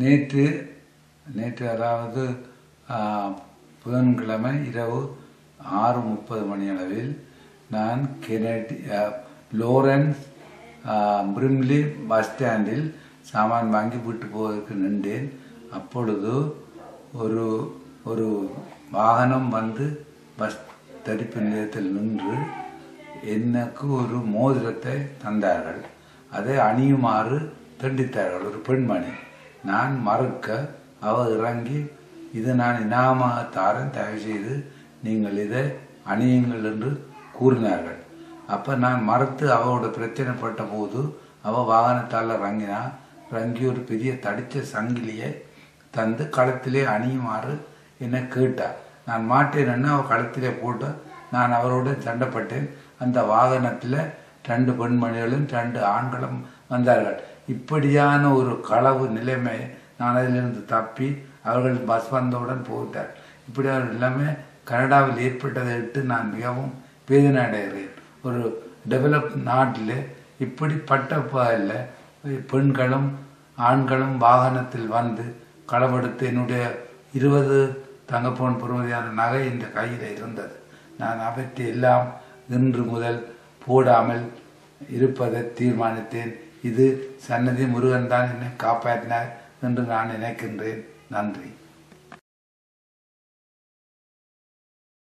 நேற்று நேற்று அதாவது புதன்கிழமை இரவு ஆறு முப்பது மணி அளவில் நான் கெனடி லோரன்ஸ் பிரிம்லி பஸ் ஸ்டாண்டில் சாமான் வாங்கி விட்டு போவதற்கு நின்றேன். அப்பொழுது ஒரு ஒரு வாகனம் வந்து பஸ் தடுப்பு நிலையத்தில் நின்று எனக்கு ஒரு மோதிரத்தை தந்தார்கள். அதை அணியுமாறு தண்டித்தார்கள் ஒரு பெண்மணி. நான் மறுக்க அவ இறங்கி இது நான் இனாமாக தாரன் தயவு செய்து நீங்கள் இதை அணியுங்கள் என்று கூறினார்கள். அப்ப நான் மறுத்து அவளோட பிரச்சனைப்பட்ட போது அவ வாகனத்தால் இறங்கினா இறங்கி ஒரு பெரிய தடிச்ச சங்கிலியை தந்து களத்திலே அணியுமாறு என்னை கேட்டா. நான் மாட்டேன்னு அவ களத்திலே போட்டு நான் அவரோட சண்டைப்பட்டேன். அந்த வாகனத்தில் ரெண்டு பெண்மணிகளும் ரெண்டு ஆண்களும் வந்தார்கள். இப்படியான ஒரு களவு நிலைமை நான் அதிலிருந்து தப்பி அவர்கள் பஸ் வந்தவுடன் போட்டார் இப்படி அவர் எல்லாமே கனடாவில் ஏற்பட்டதை விட்டு நான் மிகவும் வேதனை அடைகிறேன் ஒரு டெவலப் நாட்டில் இப்படிப்பட்ட இல்லை பெண்களும் ஆண்களும் வாகனத்தில் வந்து களவெடுத்து என்னுடைய இருபது தங்கப்போன் பொறுமதியான நகை இந்த கையில் இருந்தது. நான் அவற்றை எல்லாம் இன்று முதல் போடாமல் இருப்பதை தீர்மானித்தேன். இது சன்னதி முருகன் தான் என்னை காப்பாற்றினார் என்று நான் நினைக்கின்றேன். நன்றி.